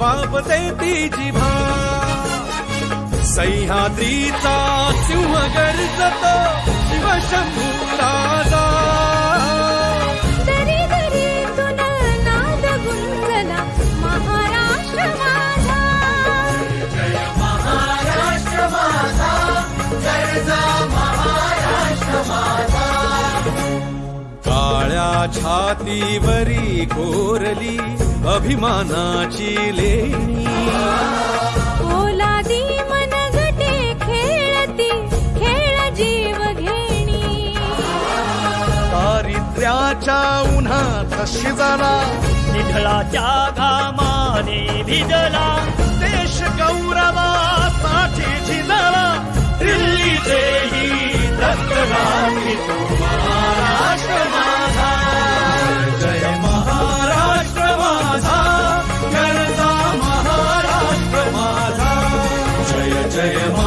कापते ती जिभा सह्याद्रीचा सिंह गर्जतो शिवशंभू राजा। दरी दरीतून नाद गुंजला महाराष्ट्र माझा। काळ्या छातीवरी कोरली अभिमानाची लेणी. ओलादी मनगटे खेळती खेळ जीव घेणी. दारिद्र्याच्या उन्हात शिजला निधळाच्या घामाने भिजला. देश गौरवा Jayamaya.